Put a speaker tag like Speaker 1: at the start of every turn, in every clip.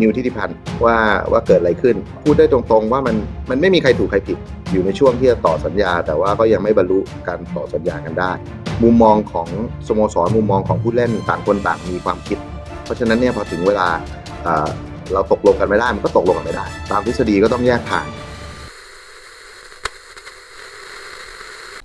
Speaker 1: นิวทิติพันธ์ว่าว่าเกิดอะไรขึ้น พูดได้ตรงๆว่ามันมันไม่มีใครถูกใครผิด อยู่ในช่วงที่จะต่อสัญญา แต่ว่าก็ยังไม่บรรลุการต่อสัญญากันได้ มุมมองของสโมสรมุมมองของผู้เล่นต่างคนต่างมีความคิด เพราะฉะนั้นเนี่ยพอถึงเวลาเอ่อเราตกลงกันไม่ได้มันก็ตกลงกันไม่ได้ ตามทฤษฎีก็ต้องแยกทาง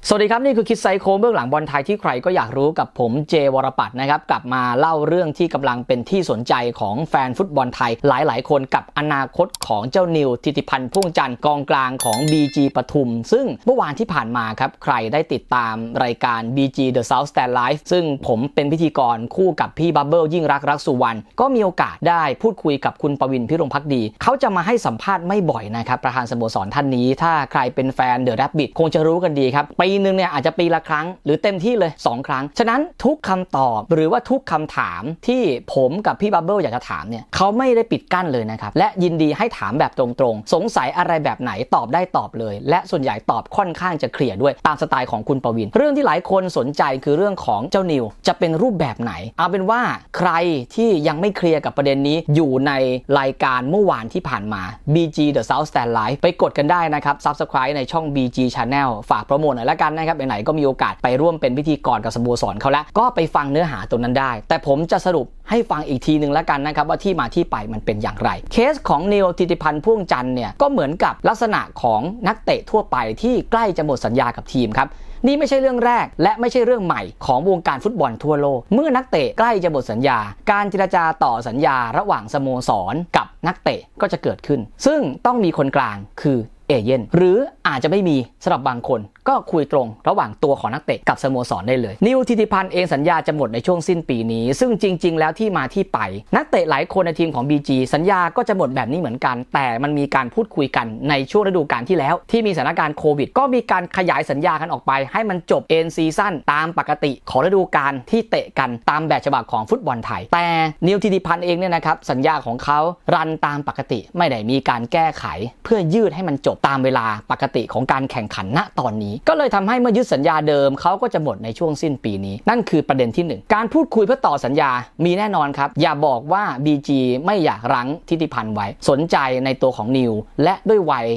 Speaker 2: สวัสดีครับ นี่คือคิดไซโคเบื้องหลังบอลไทยที่ใครก็อยากรู้กับผมเจวรปัตนะครับ กลับมาเล่าเรื่องที่กำลังเป็นที่สนใจของแฟนฟุตบอลไทยหลาย ๆ คนกับอนาคตของเจ้านิวทิติพันธ์พ่วงจันทร์กองกลางของ BG ปทุม ซึ่งเมื่อวานที่ผ่านมาครับ ใครได้ติดตามรายการ BG The South Stand Live ซึ่งผมเป็นพิธีกรคู่กับพี่บับเบิลยิ่งรักรักสุวรรณก็มีโอกาสได้พูดคุยกับคุณประวินพิรมพักดี เขาจะมาให้สัมภาษณ์ไม่บ่อยนะครับประธานสโมสรท่านนี้ ถ้าใครเป็นแฟนเดอะแรบบิทคงจะรู้กันดีครับปีีหนึ่งเนี่ยอาจจะปีละครั้ง หรือเต็มที่เลย 2 ครั้ง ฉะนั้นทุกคำตอบหรือว่าทุกคำถามที่ผมกับพี่บับเบิลอยากจะถามเนี่ยเขาไม่ได้ปิดกั้นเลยนะครับ และยินดีให้ถามแบบตรงๆ สงสัยอะไรแบบไหนตอบได้ตอบเลย และส่วนใหญ่ตอบค่อนข้างจะเคลียร์ด้วยตามสไตล์ของคุณประวิน เรื่องที่หลายคนสนใจคือเรื่องของเจ้านิว จะเป็นรูปแบบไหน เอาเป็นว่าใครที่ยังไม่เคลียร์กับประเด็นนี้อยู่ในรายการเมื่อวานที่ผ่านมา BG The South Stand Live ไปกดกันได้นะครับ Subscribe ในช่อง BG Channel ฝากโปรโมทหน่อยละกันนะครับไหนๆก็มีโอกาสไปร่วมเป็นพิธีกรกับสโมสรเขาแล้วก็ไปฟังเนื้อหาตรงนั้นได้ แต่ผมจะสรุปให้ฟังอีกทีหนึ่งแล้วกันนะครับว่าที่มาที่ไปมันเป็นอย่างไร เคสของนิวทิติพันธ์พ่วงจันเนี่ยก็เหมือนกับลักษณะของนักเตะทั่วไปที่ใกล้จะหมดสัญญากับทีมครับนี่ไม่ใช่เรื่องแรกและไม่ใช่เรื่องใหม่ของวงการฟุตบอลทั่วโลก เมื่อนักเตะใกล้จะหมดสัญญา การเจรจาต่อสัญญาระหว่างสโมสรกับนักเตะก็จะเกิดขึ้น ซึ่งต้องมีคนกลางคือ เอเย่นหรืออาจจะไม่มีสำหรับบางคน ก็คุยตรงระหว่างตัวของนักเตะกับสโมสรได้เลย นิวทิติพันธ์เองสัญญาจะหมดในช่วงสิ้นปีนี้ ซึ่งจริง ๆ แล้วที่มาที่ไป นักเตะหลายคนในทีมของ BG สัญญาก็จะหมดแบบนี้เหมือนกัน แต่มันมีการพูดคุยกันในช่วงฤดูกาลที่แล้ว ที่มีสถานการณ์โควิด ก็มีการขยายสัญญากันออกไป ให้มันจบเอ็นซีซั่นตามปกติของฤดูกาลที่เตะกันตามแบบฉบับของฟุตบอลไทย แต่นิวทิติพันธ์เองเนี่ยนะครับสัญญาของเขารันตามปกติไม่ได้มีการแก้ไข เพื่อยืดให้มันจบตามเวลาปกติของการแข่งขันณตอนนี้ ก็เลยทำให้เมื่อยึดสัญญาเดิมเขาก็จะหมดในช่วงสิ้นปีนี้ นั่นคือประเด็นที่ 1 การพูดคุยเพื่อต่อสัญญามีแน่นอนครับ อย่าบอกว่า BG ไม่อยากรั้งทิติพันธ์ไว้ สนใจในตัวของนิว และด้วยวัย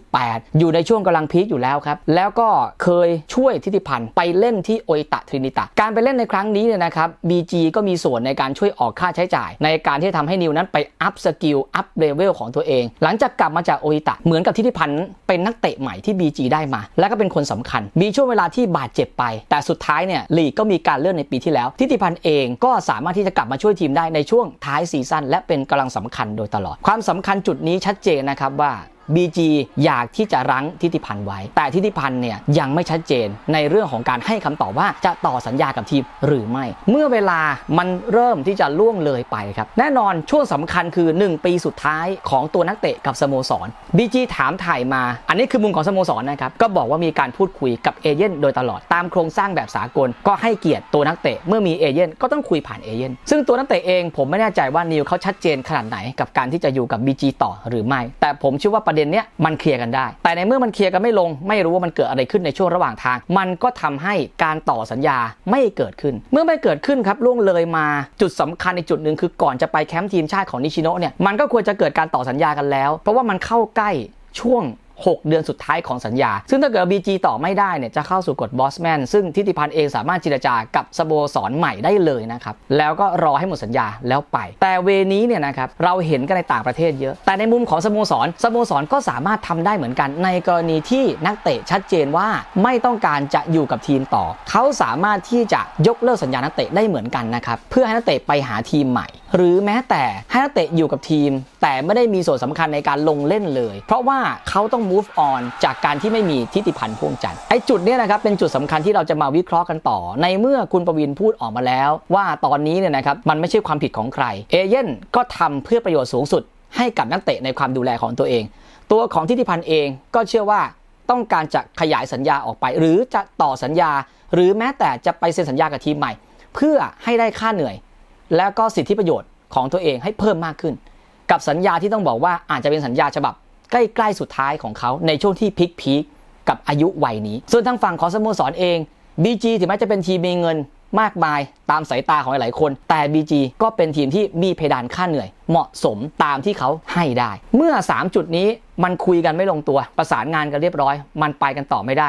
Speaker 2: 28 อยู่ในช่วงกำลังพีคอยู่แล้วครับ แล้วก็เคยช่วยทิติพันธ์ไปเล่นที่โอิตะทรินิตะ การไปเล่นในครั้งนี้เนี่ยนะครับ BG ก็มีส่วนในการช่วยออกค่าใช้จ่าย ในการที่จะทำให้นิวนั้นไปอัพสกิลอัพเลเวลของตัวเอง หลังจากกลับมาจากโออิตะเหมือนกับทิติพันธ์เป็นนักเตะใหม่ที่ BG ได้มา และก็เป็นคนสำคัญ มีช่วงเวลาที่บาดเจ็บไป แต่สุดท้ายเนี่ยลีกก็มีการเลื่อนในปีที่แล้ว ทิติพันธ์เองก็สามารถที่จะกลับมาช่วยทีมได้ในช่วงท้ายซีซั่นและเป็นกำลังสำคัญโดยตลอด ความสำคัญจุดนี้ชัดเจนนะครับว่า BG อยากที่จะรั้งทิติพันธ์ไว้ แต่ทิติพันธ์เนี่ยยังไม่ชัดเจนในเรื่องของการให้คำตอบว่าจะต่อสัญญากับทีมหรือไม่ เมื่อเวลามันเริ่มที่จะล่วงเลยไปครับ แน่นอนช่วงสำคัญคือ 1 ปีสุดท้ายของตัวนักเตะกับสโมสร BG ถามถ่ายมา อันนี้คือมุมของสโมสรนะครับ ก็บอกว่ามีการพูดคุยกับเอเย่นโดยตลอดตามโครงสร้างแบบสากล ก็ให้เกียรติตัวนักเตะเมื่อมีเอเย่นก็ต้องคุยผ่านเอเย่นซึ่งตัวนักเตะเองผมไม่แน่ใจว่านิวเขาชัดเจนขนาดไหนกับการที่จะอยู่กับ BG ต่อหรือไม่ แต่ผมเชื่อว่าประเด็นเนี้ยมันเคลียร์กันได้ แต่ในเมื่อมันเคลียร์กันไม่ลง ไม่รู้ว่ามันเกิดอะไรขึ้นในช่วงระหว่างทาง มันก็ทำให้การต่อสัญญาไม่เกิดขึ้น เมื่อไม่เกิดขึ้นครับล่วงเลยมาจุดสำคัญในจุดหนึ่งคือก่อนจะไปแคมป์ทีมชาติของนิชิโนะเนี่ยมันก็ควรจะเกิดการต่อสัญญากันแล้ว เพราะว่ามันเข้าใกล้ช่วง 6 เดือนสุดท้ายของสัญญา ซึ่งถ้าเกิด BG ต่อไม่ได้เนี่ยจะเข้าสู่กฎบอสแมนซึ่งทิติพันธ์เองสามารถเจรจากับสโมสรใหม่ได้เลยนะครับ แล้วก็รอให้หมดสัญญาแล้วไป แต่เวนี้เนี่ยนะครับเราเห็นกันในต่างประเทศเยอะ แต่ในมุมของสโมสรสโมสรก็สามารถทำได้เหมือนกัน ในกรณีที่นักเตะชัดเจนว่าไม่ต้องการจะอยู่กับทีมต่อ เขาสามารถที่จะยกเลิกสัญญานักเตะได้เหมือนกันนะครับเพื่อให้นักเตะไปหาทีมใหม่ หรือแม้แต่ให้นักเตะอยู่กับทีม แต่ไม่ได้มีส่วนสำคัญในการลงเล่นเลย เพราะว่าเขาต้อง move on จากการที่ไม่มีทิติพันธ์พ่วงจันทร์ไอ้จุดเนี้ยนะครับเป็นจุดสำคัญที่เราจะมาวิเคราะห์กันต่อ ในเมื่อคุณประวินพูดออกมาแล้ว ว่าตอนนี้เนี่ยนะครับมันไม่ใช่ความผิดของใคร เอเย่นก็ทำเพื่อประโยชน์สูงสุด ให้กับนักเตะในความดูแลของตัวเอง ตัวของทิติพันธ์เองก็เชื่อว่าต้องการจะขยายสัญญาออกไป หรือจะต่อสัญญา หรือแม้แต่จะไปเซ็นสัญญากับทีมใหม่ เพื่อให้ได้ค่าเหนื่อย แล้วก็สิทธิประโยชน์ของตัวเองให้เพิ่มมากขึ้น กับสัญญาที่ต้องบอกว่าอาจจะเป็นสัญญาฉบับ ใกล้ๆสุดท้ายของเขาในช่วงที่พีคพีกับอายุวัยนี้ ส่วนทางฝั่งของสโมสรเอง BG ถึงแม้จะเป็นทีมมีเงินมากมายตามสายตาของหลายๆคน แต่ BG ก็เป็นทีมที่มีเพดานค่าเหนื่อย เหมาะสมตามที่เขาให้ได้ เมื่อ 3 จุดนี้มันคุยกันไม่ลงตัว ประสานงานกันเรียบร้อย มันไปกันต่อไม่ได้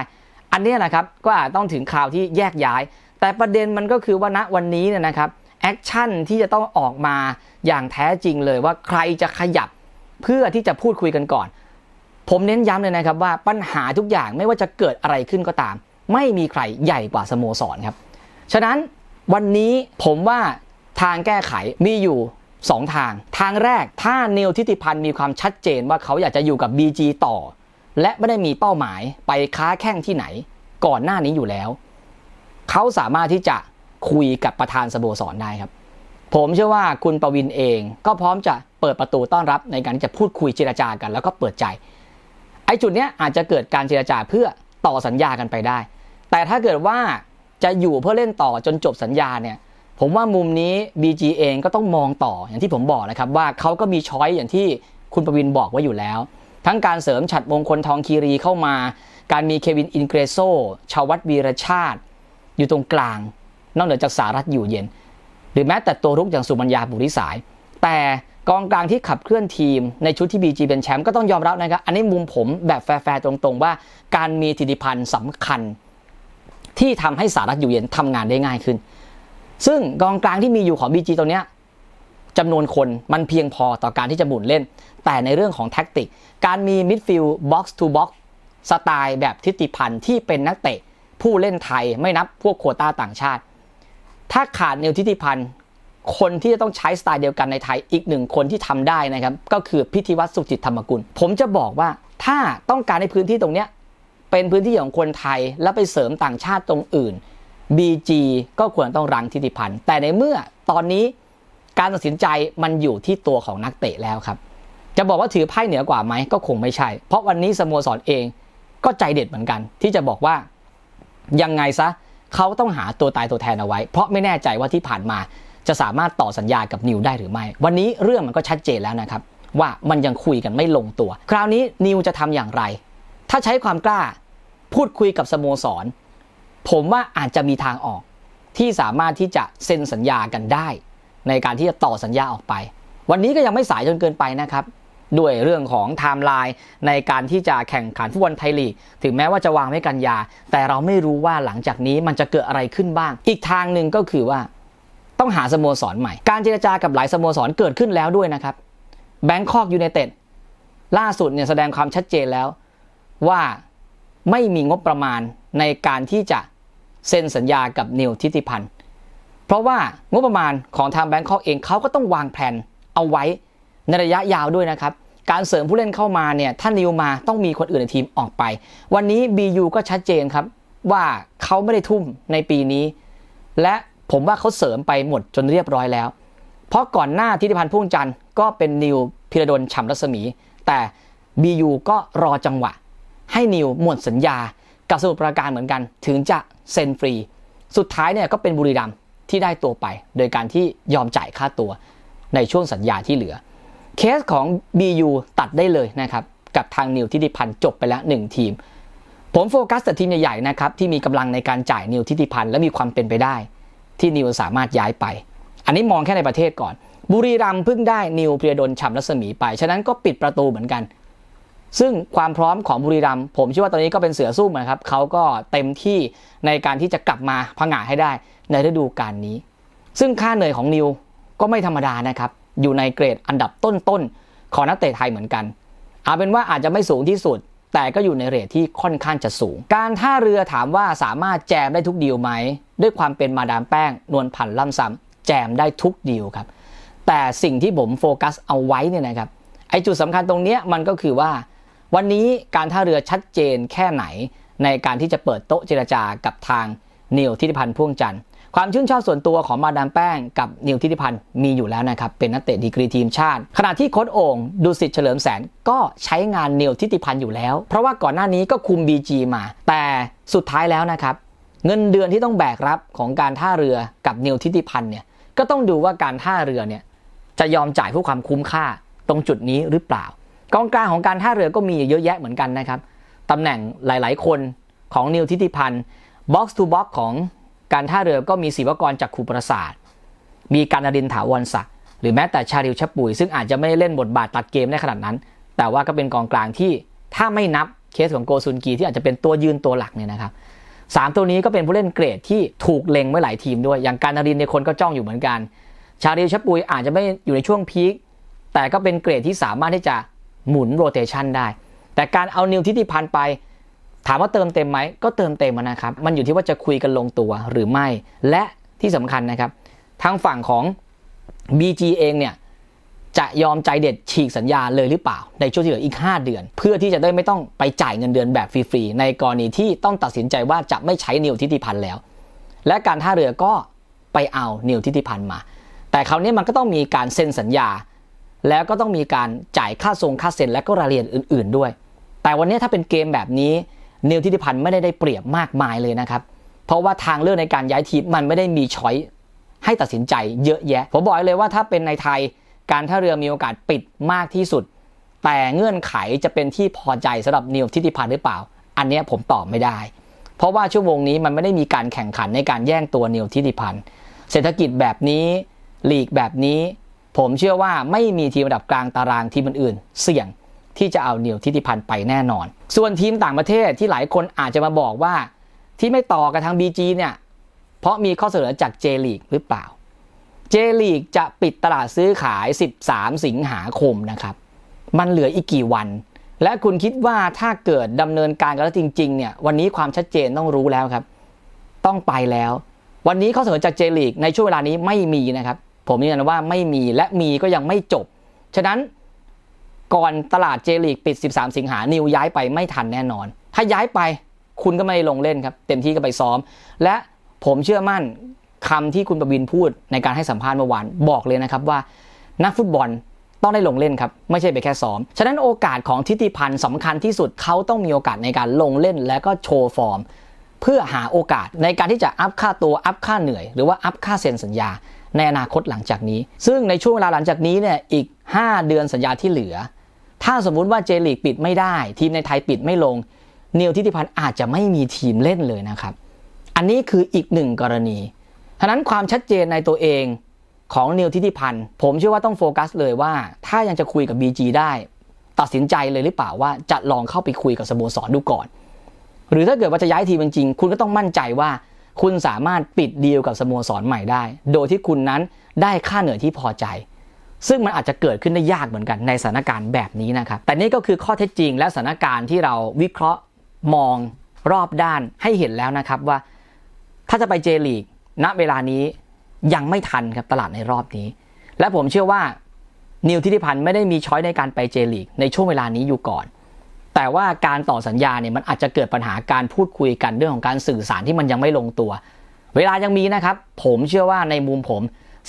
Speaker 2: อันนี้นะครับก็อาจต้องถึงคราวที่แยกย้าย แต่ประเด็นมันก็คือว่าณวันนี้เนี่ยนะครับแอคชั่นที่จะต้องออกมาอย่างแท้จริงเลยว่าใครจะขยับ เพื่อที่จะพูดคุยกันก่อน ผมเน้นย้ำเลยนะครับว่าปัญหาทุกอย่างไม่ว่าจะเกิดอะไรขึ้นก็ตาม ไม่มีใครใหญ่กว่าสโมสรครับ ฉะนั้นวันนี้ผมว่าทางแก้ไขมีอยู่ 2 ทาง ทางแรกถ้าเนวทิติพันธ์มีความชัดเจนว่าเขาอยากจะอยู่กับ BG ต่อ และไม่ได้มีเป้าหมายไปค้าแข่งที่ไหน ก่อนหน้านี้อยู่แล้ว เขาสามารถที่จะคุยกับประธานสโมสรได้ครับ ผมเชื่อว่าคุณประวินเองก็พร้อมจะ ปิดประตูต้อนรับในการที่จะพูดคุยเจรจากัน แล้วก็เปิดใจ ไอ้จุดเนี้ยอาจจะเกิดการเจรจาเพื่อต่อสัญญากันไปได้ แต่ถ้าเกิดว่าจะอยู่เพื่อเล่นต่อจนจบสัญญาเนี่ยผมว่ามุมนี้ BG เองก็ต้องมองต่ออย่างที่ผมบอกนะครับว่าเขาก็มีช้อยอย่างที่คุณประวินบอกไว้อยู่แล้ว ทั้งการเสริมฉัดมงคลทองคีรีเข้ามา การมีเควินอินเกรโซชาวัตวีรชาติ อยู่ตรงกลาง นอกเหนือจากสารัฐอยู่เย็น หรือแม้แต่ตัวรุกอย่างสุมัญญาบุริสาย แต่ กองกลางที่ขับเคลื่อนทีมในชุดที่ BG เป็นแชมป์ก็ต้องยอมรับนะครับ อันนี้มุมผมแบบแฟร์ๆตรงๆ ว่าการมีธิติพันธ์สำคัญ ที่ทำให้สารัฐอยู่เย็นทำงานได้ง่ายขึ้น ซึ่งกองกลางที่มีอยู่ของ BG ตรงเนี้ยจำนวนคนมันเพียงพอต่อการที่จะหมุนเล่น แต่ในเรื่องของแท็กติก การมีมิดฟิลด์บ็อกซ์ทูบ็อกซ์สไตล์แบบทิติพันธ์ที่เป็นนักเตะผู้เล่นไทยไม่นับพวกโควต้าต่างชาติ ถ้าขาดเนวทิติพันธ์ คนที่จะต้องใช้สไตล์เดียวกันในไทยอีกหนึ่งคนที่ทำได้นะครับ ก็คือพิธีวัตรสุขจิตธรรมกุล ผมจะบอกว่าถ้าต้องการในพื้นที่ตรงเนี้ยเป็นพื้นที่ของคนไทยแล้วไปเสริมต่างชาติตรงอื่น BG ก็ควรต้องรังทิติพันธ์แต่ในเมื่อตอนนี้การตัดสินใจมันอยู่ที่ตัวของนักเตะแล้วครับ จะบอกว่าถือไพ่เหนือกว่าไหมก็คงไม่ใช่ เพราะวันนี้สโมสรเองก็ใจเด็ดเหมือนกัน ที่จะบอกว่ายังไงซะเขาต้องหาตัวตายตัวแทนเอาไว้ เพราะไม่แน่ใจว่าที่ผ่านมา จะสามารถต่อสัญญากับนิวได้หรือไม่ วันนี้เรื่องมันก็ชัดเจนแล้วนะครับ ว่ามันยังคุยกันไม่ลงตัว คราวนี้นิวจะทำอย่างไร ถ้าใช้ความกล้าพูดคุยกับสโมสร ผมว่าอาจจะมีทางออก ที่สามารถที่จะเซ็นสัญญากันได้ ในการที่จะต่อสัญญาออกไป วันนี้ก็ยังไม่สายจนเกินไปนะครับด้วยเรื่องของไทม์ไลน์ในการที่จะแข่งขันฟุตบอลไทยลีก ถึงแม้ว่าจะวางไว้กันยา แต่เราไม่รู้ว่าหลังจากนี้มันจะเกิดอะไรขึ้นบ้าง อีกทางหนึ่งก็คือว่า ต้องหาสโมสรใหม่ การเจรจากับหลายสโมสรเกิดขึ้นแล้วด้วยนะครับแบงคอกยูไนเต็ดล่าสุดเนี่ยแสดงความชัดเจนแล้วว่าไม่มีงบประมาณในการที่จะเซ็นสัญญากับนิวทิติพันธ์ เพราะว่างบประมาณของทางแบงคอกเองเขาก็ต้องวางแผนเอาไว้ในระยะยาวด้วยนะครับ การเสริมผู้เล่นเข้ามาเนี่ยถ้านิวมาต้องมีคนอื่นในทีมออกไป วันนี้ BU ก็ชัดเจนครับว่าเขาไม่ได้ทุ่มในปีนี้ และ ผมว่าเขาเสริมไปหมดจนเรียบร้อยแล้ว เพราะก่อนหน้าทิติพันธ์พ่วงจันทร์ก็เป็นนิวพิรดลฉ่ำรัศมี แต่ BU ก็รอจังหวะ ให้นิวหมดสัญญากับสมุทรปราการเหมือนกัน ถึงจะเซ็นฟรี สุดท้ายเนี่ยก็เป็นบุรีรัมที่ได้ตัวไป โดยการที่ยอมจ่ายค่าตัวในช่วงสัญญาที่เหลือ เคสของ BU ตัดได้เลยนะครับ กับทางนิวทิติพันธ์จบไปแล้ว 1 ทีม ผมโฟกัสแต่ทีมใหญ่ๆนะครับที่มีกำลังในการจ่ายนิวทิติพันธ์และมีความเป็นไปได้ ที่นิวสามารถย้ายไป อันนี้มองแค่ในประเทศก่อน บุรีรัมเพิ่งได้นิวเพียดลฉ่ำรัศมีไป ฉะนั้นก็ปิดประตูเหมือนกัน ซึ่งความพร้อมของบุรีรัมผมเชื่อว่าตอนนี้ก็เป็นเสือซุ่มนครับเขาก็เต็มที่ในการที่จะกลับมาพังงาให้ได้ในฤดูกาลนี้ ซึ่งค่าเหนื่อยของนิวก็ไม่ธรรมดานะครับอยู่ในเกรดอันดับต้นๆของนักเตะไทยเหมือนกันเอาเป็นว่าอาจจะไม่สูงที่สุดแต่ก็อยู่ในเรทที่ค่อนข้างจะสูง การท่าเรือถามว่าสามารถแจมได้ทุกดีลไหม ด้วยความเป็นมาดามแป้งนวลพันธ์ล่ำซ้ำแจมได้ทุกดีลครับ แต่สิ่งที่ผมโฟกัสเอาไว้เนี่ยนะครับไอจุดสำคัญตรงนี้มันก็คือว่า วันนี้การท่าเรือชัดเจนแค่ไหน ในการที่จะเปิดโต๊ะเจรจากับทางนิวทิติพันธ์พ่วงจันทร์ความชื่นชอบส่วนตัวของมาดามแป้งกับนิวทิติพันธ์มีอยู่แล้วนะครับ เป็นนักเตะดีกรีทีมชาติ ขณะที่โค้ชโอ่งดูสิทธิ์เฉลิมแสนก็ใช้งานนิวทิติพันธ์อยู่แล้ว เพราะว่าก่อนหน้านี้ก็คุม BG มา แต่สุดท้ายแล้วนะครับ เงินเดือนที่ต้องแบกรับของการท่าเรือกับนิวทิติพันธ์เนี่ยก็ต้องดูว่าการท่าเรือเนี่ยจะยอมจ่ายเพื่อความคุ้มค่าตรงจุดนี้หรือเปล่า กองกลางของการท่าเรือก็มีเยอะแยะเหมือนกันนะครับตำแหน่งหลาย ๆ คนของนิวทิติพันธ์บ็อกซ์ทูบ็อกของการท่าเรือก็มีศิวกรจากคูประสาทมีการนรินถาวรศักดิ์หรือแม้แต่ชาริวชะปุย ซึ่งอาจจะไม่ได้เล่นบทบาทตัดเกมได้ขนาดนั้น แต่ว่าก็เป็นกองกลางที่ถ้าไม่นับเคสของโกซุนกีที่อาจจะเป็นตัวยืนตัวหลักเนี่ยนะครับ สามตัวนี้ก็เป็นผู้เล่นเกรดที่ถูกเล็งไว้หลายทีมด้วย อย่างการนารินในคนก็จ้องอยู่เหมือนกัน ชาริวชปุยอาจจะไม่อยู่ในช่วงพีคแต่ก็เป็นเกรดที่สามารถที่จะหมุนโรเตชันได้ แต่การเอานิวทิติพันธ์ไป ถามว่าเติมเต็มไหมก็เติมเต็มนะครับ มันอยู่ที่ว่าจะคุยกันลงตัวหรือไม่ และที่สำคัญนะครับ ทางฝั่งของ BG เองเนี่ย จะยอมใจเด็ดฉีกสัญญาเลยหรือเปล่า ในช่วงที่เหลืออีก 5 เดือน เพื่อที่จะได้ไม่ต้องไปจ่ายเงินเดือนแบบฟรีๆในกรณีที่ต้องตัดสินใจว่าจะไม่ใช้นิวทิติพันธ์แล้ว และการท่าเรือก็ไปเอานิวทิติพันธ์มา แต่คราวนี้มันก็ต้องมีการเซ็นสัญญา แล้วก็ต้องมีการจ่ายค่าทรงค่าเซ็นและก็รายละเอียดอื่น ๆด้วย แต่วันนี้ถ้าเป็นเกมแบบนี้นิวทิติพันธ์ไม่ได้ได้เปรียบมากมายเลยนะครับเพราะว่าทางเลือกในการย้ายทีมมันไม่ได้มีช้อยให้ตัดสินใจเยอะแยะผมบอกเลยว่าถ้าเป็นในไทย การท่าเรือมีโอกาสปิดมากที่สุด แต่เงื่อนไขจะเป็นที่พอใจสำหรับนิวทิติพันธ์หรือเปล่า อันนี้ผมตอบไม่ได้ เพราะว่าชั่วโมงนี้มันไม่ได้มีการแข่งขันในการแย่งตัวนิวทิติพันธ์เศรษฐกิจแบบนี้ลีกแบบนี้ ผมเชื่อว่าไม่มีทีมระดับกลางตารางทีมอื่นๆเสี่ยงที่จะเอานิวทิติพันธ์ไปแน่นอน ส่วนทีมต่างประเทศที่หลายคนอาจจะมาบอกว่า ที่ไม่ต่อกับทาง BG เนี่ยเพราะมีข้อเสนอจากเจลีกหรือเปล่า เจลีกจะปิดตลาดซื้อขาย 13 สิงหาคมนะครับ มันเหลืออีกกี่วัน และคุณคิดว่าถ้าเกิดดำเนินการกันแล้วจริงๆเนี่ยวันนี้ความชัดเจนต้องรู้แล้วครับ ต้องไปแล้ว วันนี้ข้อเสนอจากเจลีกในช่วงเวลานี้ไม่มีนะครับ ผมยืนยันว่าไม่มีและมีก็ยังไม่จบ ฉะนั้นก่อนตลาดเจลีกปิด 13 สิงหานิวย้ายไปไม่ทันแน่นอน ถ้าย้ายไปคุณก็ไม่ลงเล่นครับ เต็มที่ก็ไปซ้อม และผมเชื่อมั่น คำที่คุณประวินพูดในการให้สัมภาษณ์เมื่อวานบอกเลยนะครับว่า นักฟุตบอลต้องได้ลงเล่นครับ ไม่ใช่ไปแค่ซ้อม ฉะนั้นโอกาสของทิติพันธ์สำคัญที่สุดเขาต้องมีโอกาสในการลงเล่นและก็โชว์ฟอร์ม เพื่อหาโอกาสในการที่จะอัพค่าตัวอัพค่าเหนื่อย หรือว่าอัพค่าเซ็นสัญญาในอนาคตหลังจากนี้ ซึ่งในช่วงเวลาหลังจากนี้เนี่ยอีก 5 เดือนสัญญาที่เหลือ ถ้าสมมุติว่าเจลีกปิดไม่ได้ ทีมในไทยปิดไม่ลง เนิวทิติพันธ์อาจจะไม่มีทีมเล่นเลยนะครับ อันนี้คืออีกหนึ่งกรณี ฉะนั้นความชัดเจนในตัวเองของนิวทิติพันธ์ผมเชื่อว่าต้องโฟกัสเลยว่า ถ้ายังจะคุยกับ BG ได้ ตัดสินใจเลยหรือเปล่าว่าจะลองเข้าไปคุยกับสโมสรดูก่อน หรือถ้าเกิดว่าจะย้ายทีมจริง คุณก็ต้องมั่นใจว่า คุณสามารถปิดดีลกับสโมสรใหม่ได้ โดยที่คุณนั้นได้ค่าเหนื่อยที่พอใจ ซึ่งมันอาจจะเกิดขึ้นได้ยากเหมือนกันในสถานการณ์แบบนี้นะครับแต่นี่ก็คือข้อเท็จจริงและสถานการณ์ที่เราวิเคราะห์มองรอบด้านให้เห็นแล้วนะครับว่า ถ้าจะไปเจลีก ณเวลานี้ยังไม่ทันครับตลาดในรอบนี้ และผมเชื่อว่านิวทิติพันธ์ไม่ได้มีช้อยในการไปเจลีกในช่วงเวลานี้อยู่ก่อน แต่ว่าการต่อสัญญาเนี่ยมันอาจจะเกิดปัญหาการพูดคุยกันเรื่องของการสื่อสารที่มันยังไม่ลงตัว เวลายังมีนะครับ ผมเชื่อว่าในมุมผม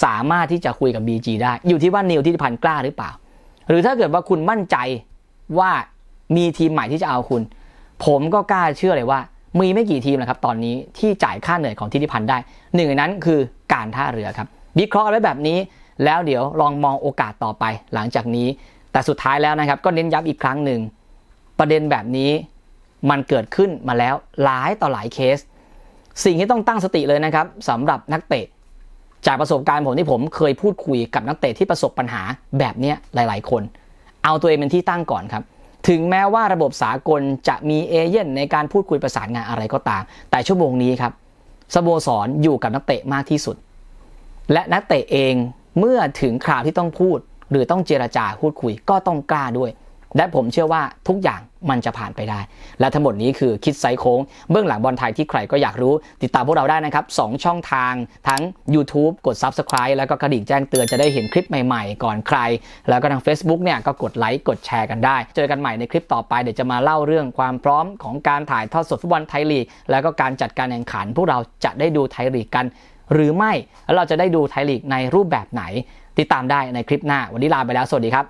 Speaker 2: สามารถที่จะคุยกับ BG ได้ อยู่ที่ว่านิวทิติพันธ์กล้าหรือเปล่า หรือถ้าเกิดว่าคุณมั่นใจว่ามีทีมใหม่ที่จะเอาคุณ ผมก็กล้าเชื่อเลยว่า มีไม่กี่ทีมนะครับตอนนี้ที่จ่ายค่าเหนื่อยของทิติพันธ์ได้หนึ่งในนั้นคือการท่าเรือครับวิเคราะห์ไว้แบบนี้ แล้วเดี๋ยวลองมองโอกาสต่อไปหลังจากนี้ แต่สุดท้ายแล้วนะครับ ก็เน้นย้ำอีกครั้งหนึ่งประเด็นแบบนี้มันเกิดขึ้นมาแล้วหลายต่อหลายเคส สิ่งที่ต้องตั้งสติเลยนะครับสำหรับนักเตะ จากประสบการณ์ผมที่ผมเคยพูดคุยกับนักเตะที่ประสบปัญหาแบบนี้ยหลาย ๆ คน เอาตัวเองเป็นที่ตั้งก่อนครับ ถึงแม้ว่าระบบสากลจะมีเอเย่นในการพูดคุยประสานงานอะไรก็ตาม แต่ชั่วโมงนี้ครับสโมสรอยู่กับนักเตะมากที่สุด และนักเตะเองเมื่อถึงคราวที่ต้องพูด หรือต้องเจรจาพูดคุยก็ต้องกล้าด้วย และผมเชื่อว่าทุกอย่างมันจะผ่านไปได้ และทั้งหมดนี้คือคิดไซโค้งเบื้องหลังบอลไทยที่ใครก็อยากรู้ ติดตามพวกเราได้นะครับ 2 ช่องทางทั้ง YouTube กด Subscribe แล้วก็กระดิ่งแจ้งเตือนจะได้เห็นคลิปใหม่ๆ ก่อนใคร แล้วก็ทาง Facebook เนี่ยก็กดไลค์กดแชร์กันได้ เจอกันใหม่ในคลิปต่อไปเดี๋ยวจะมาเล่าเรื่องความพร้อมของการถ่ายทอดสดฟุตบอลไทยลีกแล้วก็การจัดการแข่งขัน พวกเราจะได้ดูไทยลีกกัน หรือไม่แล้วเราจะได้ดูไทยลีกในรูปแบบไหน ติดตามได้ในคลิปหน้าวันนี้ลาไปแล้วสวัสดีครับ